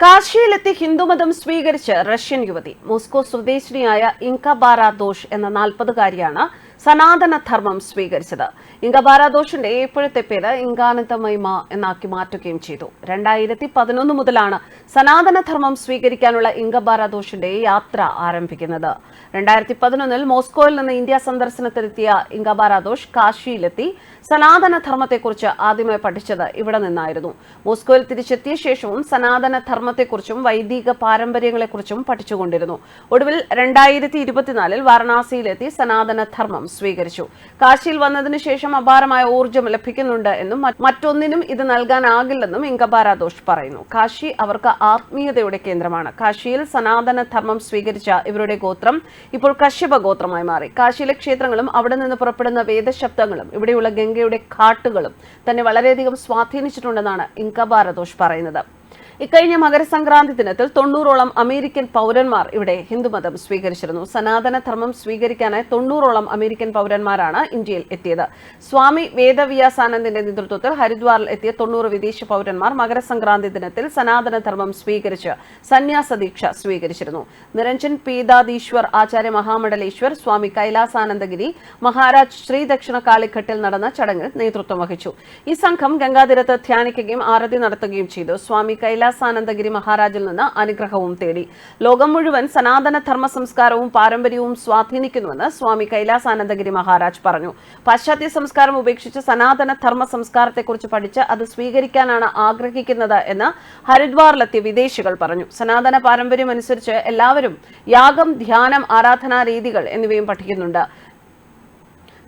കാശിയിലെത്തി ഹിന്ദുമതം സ്വീകരിച്ച് റഷ്യൻ യുവതി മോസ്കോ സ്വദേശിനിയായ ഇങ്ക ദോഷ് എന്ന നാൽപ്പതുകാരിയാണ് സനാതന ധർമ്മം സ്വീകരിച്ചത്. ഇങ്ക ബാരാദോഷിന്റെ ഇപ്പോഴത്തെ പേര് ഇങ്കാനന്ദമൈമ എന്നാക്കി മാറ്റുകയും ചെയ്തു. രണ്ടായിരത്തി പതിനൊന്ന് മുതലാണ് സനാതന ധർമ്മം സ്വീകരിക്കാനുള്ള ഇങ്ക ബാരാദോഷിന്റെ യാത്ര ആരംഭിക്കുന്നത്. രണ്ടായിരത്തി പതിനൊന്നിൽ മോസ്കോയിൽ നിന്ന് ഇന്ത്യ സന്ദർശനത്തിനെത്തിയ ഇങ്ക ബാരാദോഷ് കാശിയിലെത്തി സനാതന ധർമ്മത്തെക്കുറിച്ച് ആദ്യമായി പഠിച്ചത് ഇവിടെ നിന്നായിരുന്നു. മോസ്കോയിൽ തിരിച്ചെത്തിയ ശേഷവും സനാതന ധർമ്മത്തെക്കുറിച്ചും വൈദിക പാരമ്പര്യങ്ങളെക്കുറിച്ചും പഠിച്ചുകൊണ്ടിരുന്നു. ഒടുവിൽ രണ്ടായിരത്തി ഇരുപത്തിനാലിൽ വാരണാസിയിലെത്തി സനാതന ധർമ്മം സ്വീകരിച്ചു. കാശിയിൽ വന്നതിനു ശേഷം അപാരമായ ഊർജം ലഭിക്കുന്നുണ്ട് എന്നും മറ്റൊന്നിനും ഇത് നൽകാനാകില്ലെന്നും ഇങ്കബാരാദോഷ് പറയുന്നു. കാശി അവർക്ക് ആത്മീയതയുടെ കേന്ദ്രമാണ്. കാശിയിൽ സനാതന ധർമ്മം സ്വീകരിച്ച ഇവരുടെ ഗോത്രം ഇപ്പോൾ കശ്യപ ഗോത്രമായി മാറി. കാശിയിലെ ക്ഷേത്രങ്ങളും അവിടെ നിന്ന് പുറപ്പെടുന്ന വേദശബ്ദങ്ങളും ഇവിടെയുള്ള ഗംഗയുടെ ഘാട്ടുകളും തന്നെ വളരെയധികം സ്വാധീനിച്ചിട്ടുണ്ടെന്നാണ് ഇങ്കബാരദോഷ് പറയുന്നത്. ഇക്കഴിഞ്ഞ മകരസംക്രാന്തി ദിനത്തിൽ തൊണ്ണൂറോളം അമേരിക്കൻ പൗരന്മാർ ഇവിടെ ഹിന്ദുമതം സ്വീകരിച്ചിരുന്നു. സനാതന ധർമ്മം സ്വീകരിക്കാനായി തൊണ്ണൂറോളം അമേരിക്കൻ പൗരന്മാരാണ് ഇന്ത്യയിൽ എത്തിയത്. സ്വാമി വേദവ്യാസാനന്ദിന്റെ നേതൃത്വത്തിൽ ഹരിദ്വാറിൽ എത്തിയ തൊണ്ണൂറ് വിദേശ പൗരന്മാർ മകരസംക്രാന്തി ദിനത്തിൽ സനാതന ധർമ്മം സ്വീകരിച്ച് സന്യാസ ദീക്ഷ സ്വീകരിച്ചിരുന്നു. നിരഞ്ജൻ പീതാദീശ്വർ ആചാര്യ മഹാമണ്ഡലേശ്വർ സ്വാമി കൈലാസാനന്ദഗിരി മഹാരാജ് ശ്രീ ദക്ഷിണ കാളിഘട്ടിൽ നടന്ന ചടങ്ങിൽ നേതൃത്വം വഹിച്ചു. ഈ സംഘം ഗംഗാതീരത്ത് ധ്യാനിക്കുകയും ആരതി നടത്തുകയും ചെയ്തു. സ്വാമി കൈലാസാനന്ദഗിരി മഹാരാജിൽ നിന്ന് അനുഗ്രഹവും തേടി. ലോകം മുഴുവൻ സനാതന ധർമ്മ സംസ്കാരവും പാരമ്പര്യവും സ്വാധീനിക്കുന്നുവെന്ന് സ്വാമി കൈലാസാനന്ദഗിരി മഹാരാജ് പറഞ്ഞു. പാശ്ചാത്യ സംസ്കാരം ഉപേക്ഷിച്ച് സനാതന ധർമ്മ സംസ്കാരത്തെക്കുറിച്ച് പഠിച്ച് അത് സ്വീകരിക്കാനാണ് ആഗ്രഹിക്കുന്നത് എന്ന് ഹരിദ്വാറിലെത്തിയ വിദേശികൾ പറഞ്ഞു. സനാതന പാരമ്പര്യം അനുസരിച്ച് എല്ലാവരും യാഗം ധ്യാനം ആരാധനാ രീതികൾ എന്നിവയും പഠിക്കുന്നുണ്ട്.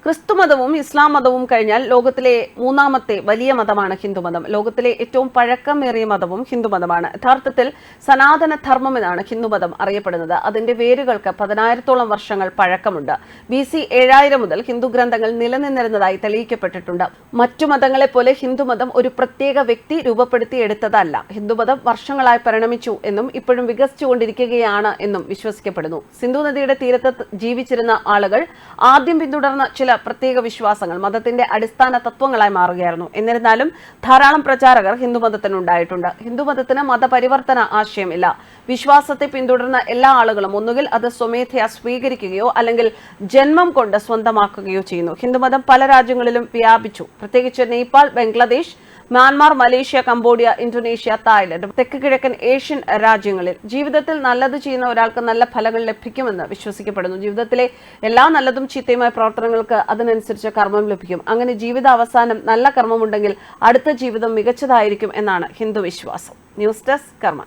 ക്രിസ്തുമതവും ഇസ്ലാം മതവും കഴിഞ്ഞാൽ ലോകത്തിലെ മൂന്നാമത്തെ വലിയ മതമാണ് ഹിന്ദുമതം. ലോകത്തിലെ ഏറ്റവും പഴക്കമേറിയ മതവും ഹിന്ദുമതമാണ്. യഥാർത്ഥത്തിൽ സനാതന ധർമ്മം എന്നാണ് ഹിന്ദുമതം അറിയപ്പെടുന്നത്. അതിന്റെ വേരുകൾക്ക് പതിനായിരത്തോളം വർഷങ്ങൾ പഴക്കമുണ്ട്. ബി സി ഏഴായിരം മുതൽ ഹിന്ദു ഗ്രന്ഥങ്ങൾ നിലനിന്നിരുന്നതായി തെളിയിക്കപ്പെട്ടിട്ടുണ്ട്. മറ്റു മതങ്ങളെ പോലെ ഹിന്ദുമതം ഒരു പ്രത്യേക വ്യക്തി രൂപപ്പെടുത്തി രൂപപ്പെടുത്തിയെടുത്തതല്ല. ഹിന്ദുമതം വർഷങ്ങളായി പരിണമിച്ചു എന്നും ഇപ്പോഴും വികസിച്ചുകൊണ്ടിരിക്കുകയാണ് എന്നും വിശ്വസിക്കപ്പെടുന്നു. സിന്ധു നദിയുടെ തീരത്ത് ജീവിച്ചിരുന്ന ആളുകൾ ആദ്യം പിന്തുടർന്ന ചില പ്രത്യേക വിശ്വാസങ്ങൾ മതത്തിന്റെ അടിസ്ഥാന തത്വങ്ങളായി മാറുകയായിരുന്നു. എന്നിരുന്നാലും ധാരാളം പ്രചാരകർ ഹിന്ദുമതത്തിനുണ്ടായിട്ടുണ്ട് ഹിന്ദുമതത്തിന് മതപരിവർത്തന ആശയമില്ല. വിശ്വാസത്തെ പിന്തുടർന്ന എല്ലാ ആളുകളും ഒന്നുകിൽ അത് സ്വമേധയാ സ്വീകരിക്കുകയോ അല്ലെങ്കിൽ ജന്മം കൊണ്ട് സ്വന്തമാക്കുകയോ ചെയ്യുന്നു. ഹിന്ദുമതം പല രാജ്യങ്ങളിലും വ്യാപിച്ചു. പ്രത്യേകിച്ച് Nepal Bangladesh Myanmar Malaysia Cambodia Indonesia Thailand തെക്ക് കിഴക്കൻ ഏഷ്യൻ രാജ്യങ്ങളിൽ ജീവിതത്തിൽ നല്ലത് ചെയ്യുന്ന ഒരാൾക്ക് നല്ല ഫലങ്ങൾ ലഭിക്കുമെന്ന് വിശ്വസിക്കപ്പെടുന്നു. ജീവിതത്തിലെ എല്ലാ നല്ലതും ചീത്തയുമായ പ്രവർത്തനങ്ങൾക്ക് അതിനനുസരിച്ച് കർമ്മം ലഭിക്കും. അങ്ങനെ ജീവിത അവസാനം നല്ല കർമ്മമുണ്ടെങ്കിൽ അടുത്ത ജീവിതം മികച്ചതായിരിക്കും എന്നാണ് ഹിന്ദു വിശ്വാസം. ന്യൂസ് ഡെസ്ക് കർമ്മ